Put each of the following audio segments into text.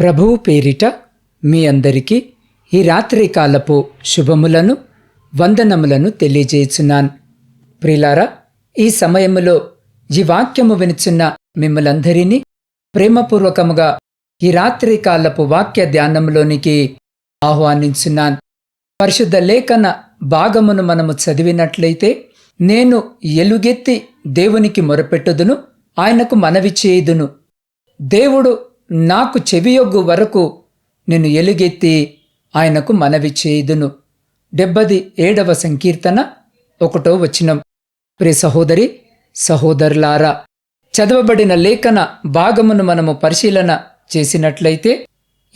ప్రభువు పేరిట మీ అందరికీ ఈ రాత్రి కాలపు శుభములను వందనములను తెలియజేయుచున్నాను. ప్రిలారా ఈ సమయములో ఈ వాక్యము వినుచున్న మిమ్మలందరినీ ప్రేమపూర్వకముగా ఈ రాత్రి కాలపు వాక్య ధ్యానంలోనికి ఆహ్వానించున్నాను. పరిశుద్ధ లేఖన భాగమును మనము చదివినట్లయితే నేను ఎలుగెత్తి దేవునికి మొరపెట్టుదును ఆయనకు మనవి చేయుదును. దేవుడు నాకు చెవియొగ్గు వరకు నేను ఎలుగెత్తి ఆయనకు మనవి చేయుదును. డెబ్బది ఏడవ సంకీర్తన ఒకటో వచనం. ప్రే సహోదరి సహోదరులారా చదవబడిన లేఖన భాగమును మనము పరిశీలన చేసినట్లయితే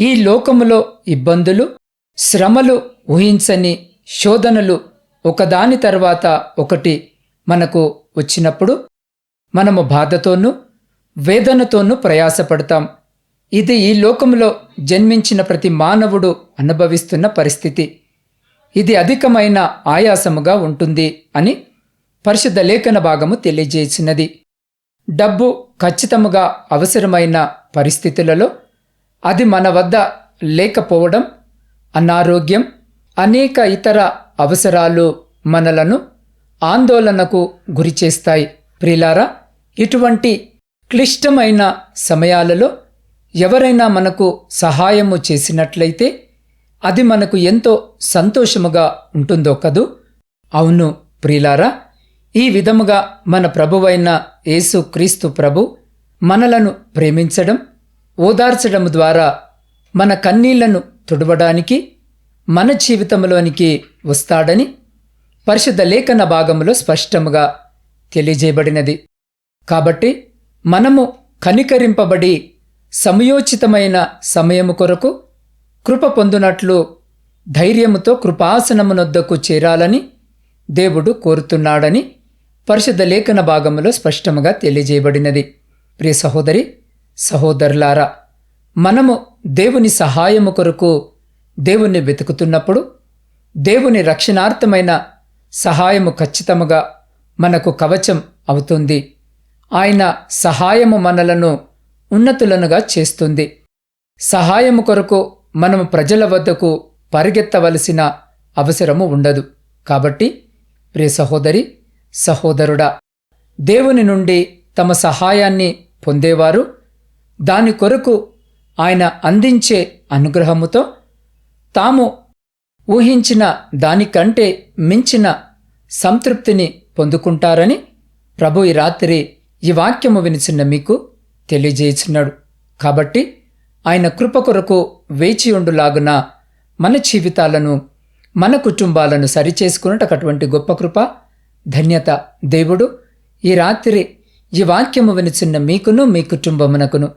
ఈ లోకములో ఇబ్బందులు శ్రమలు ఊహించని శోధనలు ఒకదాని తర్వాత ఒకటి మనకు వచ్చినప్పుడు మనము బాధతోనూ వేదనతోనూ ప్రయాసపడతాం. ఇది ఈ లోకంలో జన్మించిన ప్రతి మానవుడు అనుభవిస్తున్న పరిస్థితి. ఇది అధికమైన ఆయాసముగా ఉంటుంది అని పరిశుద్ధ లేఖన భాగము తెలియజేసినది. డబ్బు ఖచ్చితముగా అవసరమైన పరిస్థితులలో అది మన వద్ద లేకపోవడం అనారోగ్యం అనేక ఇతర అవసరాలు మనలను ఆందోళనకు గురిచేస్తాయి. ప్రిలారా ఇటువంటి క్లిష్టమైన సమయాలలో ఎవరైనా మనకు సహాయము చేసినట్లయితే అది మనకు ఎంతో సంతోషముగా ఉంటుందో కదూ? అవును ప్రిలారా ఈ విధముగా మన ప్రభువైన యేసు క్రీస్తు ప్రభు మనలను ప్రేమించడం ఓదార్చడం ద్వారా మన కన్నీళ్ళను తుడవడానికి మన జీవితంలోనికి వస్తాడని పరిశుద్ధ లేఖన భాగంలో స్పష్టముగా తెలియజేయబడినది. కాబట్టి మనము కనికరింపబడి సమయోచితమైన సమయము కొరకు కృప పొందునట్లు ధైర్యముతో కృపాసనమునొద్దకు చేరాలని దేవుడు కోరుతున్నాడని పరిషద లేఖన భాగంలో స్పష్టముగా తెలియజేయబడినది. ప్రియ సహోదరి సహోదరులారా మనము దేవుని సహాయము కొరకు దేవుణ్ణి వెతుకుతున్నప్పుడు దేవుని రక్షణార్థమైన సహాయము ఖచ్చితముగా మనకు కవచం అవుతుంది. ఆయన సహాయము మనలను ఉన్నతులనుగా చేస్తుంది. సహాయము కొరకు మనము ప్రజల వద్దకు పరిగెత్తవలసిన అవసరము ఉండదు. కాబట్టి ప్రియ సహోదరి సహోదరుడా దేవుని నుండి తమ సహాయాన్ని పొందేవారు దాని కొరకు ఆయన అందించే అనుగ్రహముతో తాము ఊహించిన దానికంటే మించిన సంతృప్తిని పొందుకుంటారని ప్రభు ఈ రాత్రి ఈ వాక్యము వినిచిన్న మీకు తెలియజేయుచున్నాడు. కాబట్టి ఆయన కృప కొరకు వేచి ఉండులాగున మన జీవితాలను మన కుటుంబాలను సరిచేసుకున్నట్టు అటువంటి గొప్ప కృప ధన్యత. దేవుడు ఈ రాత్రి ఈ వాక్యము వినిచిన్న మీకును మీ కుటుంబమునకును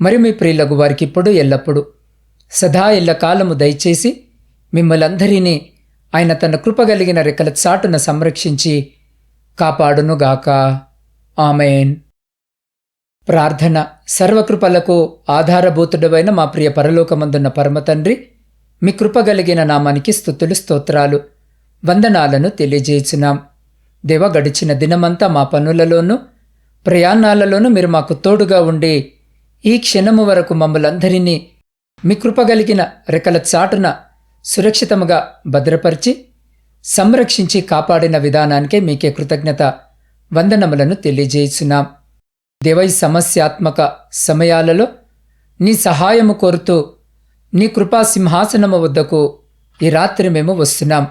మరి మీ ప్రియులకు వారికి ఇప్పుడు ఎల్లప్పుడూ సదా ఎల్ల కాలము దయచేసి మిమ్మలందరినీ ఆయన తన కృపగలిగిన రెక్కల చాటున సంరక్షించి కాపాడునుగాక. ఆమెన్. ప్రార్థన సర్వకృపలకు ఆధారభూతుడవైన మా ప్రియ పరలోకమందున్న పరమతండ్రి మీ కృపగలిగిన నామానికి స్థుతులు స్తోత్రాలు వందనాలను తెలియజేయుచున్నాం. దేవ గడిచిన దినమంతా మా పనులలోనూ ప్రయాణాలలోనూ మీరు మాకు తోడుగా ఉండి ఈ క్షణము వరకు మమ్మలందరినీ మీ కృపగలిగిన రెక్కల చాటున సురక్షితముగా భద్రపరిచి సంరక్షించి కాపాడిన విధానానికే మీకే కృతజ్ఞత వందనములను తెలియజేయుచున్నాం. దేవై సమస్యాత్మక సమయాలలో నీ సహాయము కోరుతూ నీ కృపా సింహాసనము వద్దకు ఈ రాత్రి మేము వస్తున్నాం.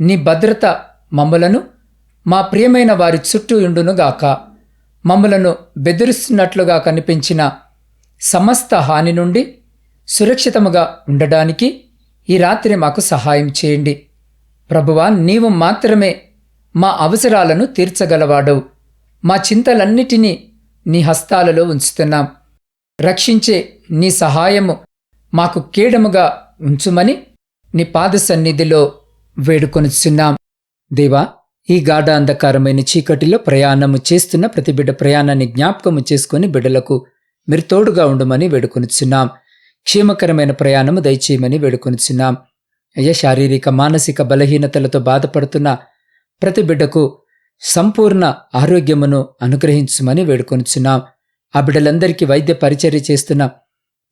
నీ భద్రత మమ్మలను మా ప్రియమైన వారి చుట్టూ ఉండునుగాక మమ్మలను బెదిరిస్తున్నట్లుగా కనిపించిన సమస్త హాని నుండి సురక్షితముగా ఉండడానికి ఈ రాత్రి మాకు సహాయం చేయండి. ప్రభువా నీవు మాత్రమే మా అవసరాలను తీర్చగలవాడవు. మా చింతలన్నిటినీ నీ హస్తాలలో ఉంచుతున్నాం. రక్షించే నీ సహాయము మాకు కీడముగా ఉంచుమని నీ పాద సన్నిధిలో వేడుకొనిచున్నాం. దేవా ఈ గాఢ అంధకారమైన చీకటిలో ప్రయాణము చేస్తున్న ప్రతి బిడ్డ ప్రయాణాన్ని జ్ఞాపకము చేసుకుని బిడ్డలకు మీరు తోడుగా ఉండమని వేడుకొనిచున్నాం. క్షేమకరమైన ప్రయాణము దయచేయమని వేడుకొనిచున్నాం. అయ్యా శారీరక మానసిక బలహీనతలతో బాధపడుతున్న ప్రతి బిడ్డకు సంపూర్ణ ఆరోగ్యమును అనుగ్రహించమని వేడుకొనిచున్నాం. ఆ బిడ్డలందరికీ వైద్య పరిచర్య చేస్తున్న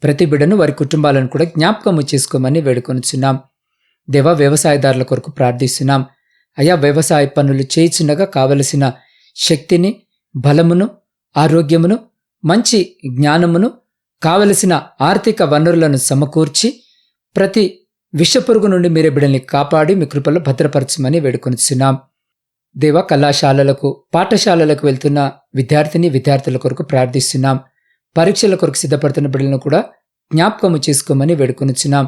ప్రతి బిడ్డను వారి కుటుంబాలను కూడా జ్ఞాపకము చేసుకోమని వేడుకొనిచున్నాం. దేవ వ్యవసాయదారుల కొరకు ప్రార్థిస్తున్నాం. అయా వ్యవసాయ పనులు చేయుచుండగా కావలసిన శక్తిని బలమును ఆరోగ్యమును మంచి జ్ఞానమును కావలసిన ఆర్థిక వనరులను సమకూర్చి ప్రతి విషపురుగు నుండి మీరే బిడ్డల్ని కాపాడి మీ కృపలో భద్రపరచమని వేడుకొనిచున్నాం. దేవ కళాశాలలకు పాఠశాలలకు వెళ్తున్న విద్యార్థిని విద్యార్థుల కొరకు ప్రార్థిస్తున్నాం. పరీక్షల కొరకు సిద్ధపడుతున్న బిడ్డలను కూడా జ్ఞాపకము చేసుకోమని వేడుకొనుచున్నాం.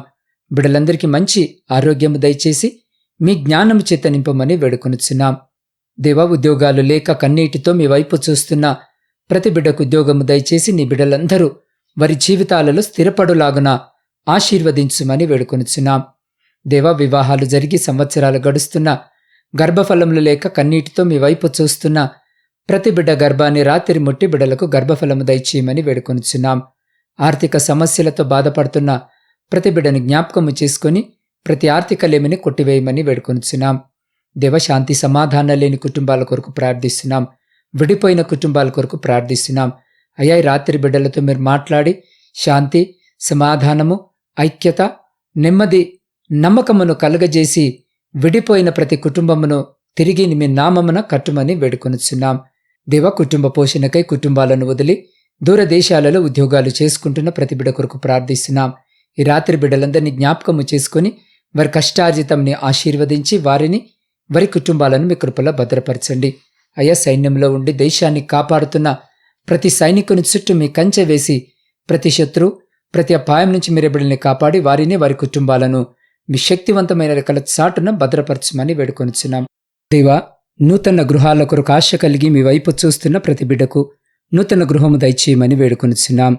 బిడ్డలందరికీ మంచి ఆరోగ్యము దయచేసి మీ జ్ఞానము చేత నింపమని వేడుకొనుచున్నాం. దేవ ఉద్యోగాలు లేక కన్నీటితో మీ వైపు చూస్తున్న ప్రతి బిడ్డకు ఉద్యోగము దయచేసి నీ బిడ్డలందరూ వారి జీవితాలలో స్థిరపడులాగున ఆశీర్వదించుమని వేడుకొనుచున్నాం. దేవ వివాహాలు జరిగి సంవత్సరాలు గడుస్తున్న గర్భఫలములు లేక కన్నీటితో మీ వైపు చూస్తున్న ప్రతి బిడ్డ గర్భాన్ని రాత్రి ముట్టి బిడ్డలకు గర్భఫలము దయచేయమని వేడుకొనిచున్నాం. ఆర్థిక సమస్యలతో బాధపడుతున్న ప్రతి బిడ్డను జ్ఞాపకము చేసుకొని ప్రతి ఆర్థిక లేమిని కొట్టివేయమని వేడుకొనిచున్నాం. దేవశాంతి సమాధానం లేని కుటుంబాల కొరకు ప్రార్థిస్తున్నాం. విడిపోయిన కుటుంబాల కొరకు ప్రార్థిస్తున్నాం. అయ్యా రాత్రి బిడ్డలతో మీరు మాట్లాడి శాంతి సమాధానము ఐక్యత నెమ్మది నమ్మకమును కలుగజేసి విడిపోయిన ప్రతి కుటుంబమును తిరిగి మీ నామమున కట్టుమని వేడుకొనుచున్నాం. దేవ కుటుంబ పోషణకై కుటుంబాలను వదిలి దూరదేశాలలో ఉద్యోగాలు చేసుకుంటున్న ప్రతి బిడ కొరకు ప్రార్థిస్తున్నాం. ఈ రాత్రి బిడ్డలందరినీ జ్ఞాపకము చేసుకుని వారి కష్టార్జితంని ఆశీర్వదించి వారిని వారి కుటుంబాలను మీ కృపలో భద్రపరచండి. అయ్యా సైన్యంలో ఉండి దేశాన్ని కాపాడుతున్న ప్రతి సైనికుని చుట్టూ మీ కంచె వేసి ప్రతి శత్రు ప్రతి అపాయం నుంచి మీరు బిడ్డల్ని కాపాడి వారిని వారి కుటుంబాలను మీ శక్తివంతమైన రెక్కల చాటున భద్రపరచమని వేడుకొనిచున్నాం. దేవా నూతన గృహాల కొరకు ఆశ కలిగి మీ వైపు చూస్తున్న ప్రతి బిడ్డకు నూతన గృహము దయచేయమని వేడుకొనిచున్నాం.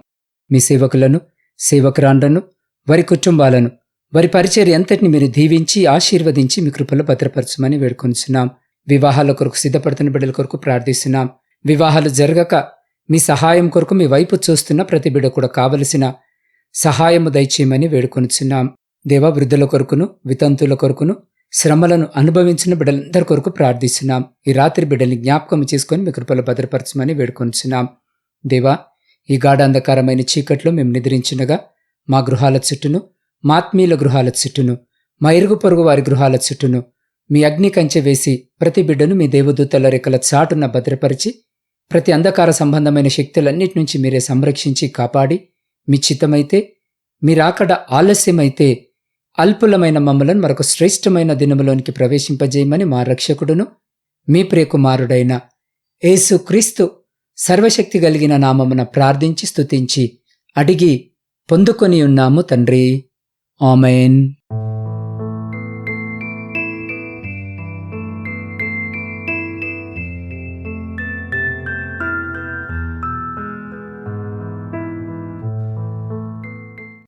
మీ సేవకులను సేవకురాండ్లను వారి కుటుంబాలను వారి పరిచర్య అంతటిని మీరు దీవించి ఆశీర్వదించి మీ కృపలో భద్రపరచమని వేడుకొనిచున్నాం. వివాహాల కొరకు సిద్ధపడుతున్న బిడ్డల కొరకు ప్రార్థిస్తున్నాం. వివాహాలు జరగక మీ సహాయం కొరకు మీ వైపు చూస్తున్న ప్రతి బిడ్డ కూడా కావలసిన సహాయము దయచేయమని వేడుకొనిచున్నాం. దేవ వృద్ధుల కొరకును వితంతుల కొరకును శ్రమలను అనుభవించిన బిడ్డలందరి కొరకు ప్రార్థిస్తున్నాం. ఈ రాత్రి బిడ్డల్ని జ్ఞాపకం చేసుకొని మీ కృపలో భద్రపరచమని వేడుకొనిచున్నాం దేవా ఈ గాఢాంధకారమైన చీకట్లో మేము నిద్రించినగా మా గృహాల చుట్టూను మా ఆత్మీయుల గృహాల చుట్టూను మా ఇరుగు పొరుగు వారి గృహాల చుట్టూను మీ అగ్ని కంచె వేసి ప్రతి బిడ్డను మీ దేవదూతల రెక్కల చాటున భద్రపరిచి ప్రతి అంధకార సంబంధమైన శక్తులన్నిటి నుంచి మీరే సంరక్షించి కాపాడి మీ చిత్తమైతే మీరాకడ ఆలస్యమైతే అల్పులమైన మమ్మలను మరొక శ్రేష్టమైన దినములోనికి ప్రవేశింపజేయమని మా రక్షకుడును మీ ప్రియకుమారుడైన యేసు క్రీస్తు సర్వశక్తి కలిగిన నామమున ప్రార్థించి స్తుతించి అడిగి పొందుకొని ఉన్నాము తండ్రి. ఆమెన్.